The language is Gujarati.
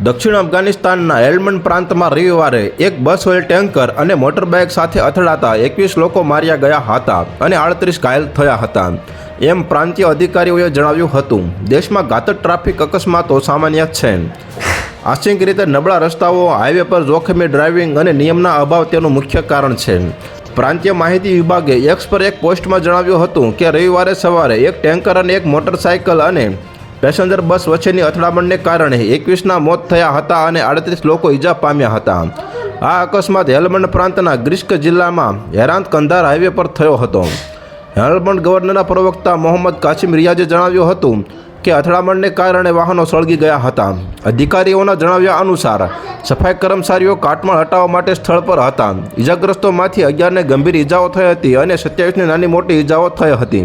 દક્ષિણ અફઘાનિસ્તાનના હેલ્મંડ પ્રાંતમાં રવિવારે એક બસ ઓઇલ ટેન્કર અને મોટરબાઇક સાથે અથડાતા એકવીસ લોકો માર્યા ગયા હતા અને આડત્રીસ ઘાયલ થયા હતા. એમ પ્રાંતીય અધિકારીઓએ જણાવ્યું હતું, દેશમાં ઘાતક ટ્રાફિક અકસ્માતો સામાન્ય છે. આંશિક રીતે નબળા રસ્તાઓ, હાઈવે પર જોખમી ડ્રાઇવિંગ અને નિયમના અભાવ તેનું મુખ્ય કારણ છે. પ્રાંતીય માહિતી વિભાગે એક્સ પર એક પોસ્ટમાં જણાવ્યું હતું કે રવિવારે સવારે એક ટેન્કર અને એક મોટરસાયકલ અને પેસેન્જર બસ વચ્ચેની અથડામણને કારણે એકવીસના મોત થયા હતા અને આડત્રીસ લોકો ઈજા પામ્યા હતા. આ અકસ્માત હેલમંડ પ્રાંતના ગ્રીષ્ક જિલ્લામાં હેરાંત કંધાર હાઈવે પર થયો હતો. હેલમંડ ગવર્નરના પ્રવક્તા મોહમ્મદ કાસિમ રિયાજે જણાવ્યું હતું કે અથડામણને કારણે વાહનો સળગી ગયા હતા. અધિકારીઓના જણાવ્યા અનુસાર, સફાઈ કર્મચારીઓ કાટમાળ હટાવવા માટે સ્થળ પર હતા. ઈજાગ્રસ્તોમાંથી અગિયારને ગંભીર ઈજાઓ થઈ હતી અને સત્યાવીસની નાની મોટી ઈજાઓ થઈ હતી.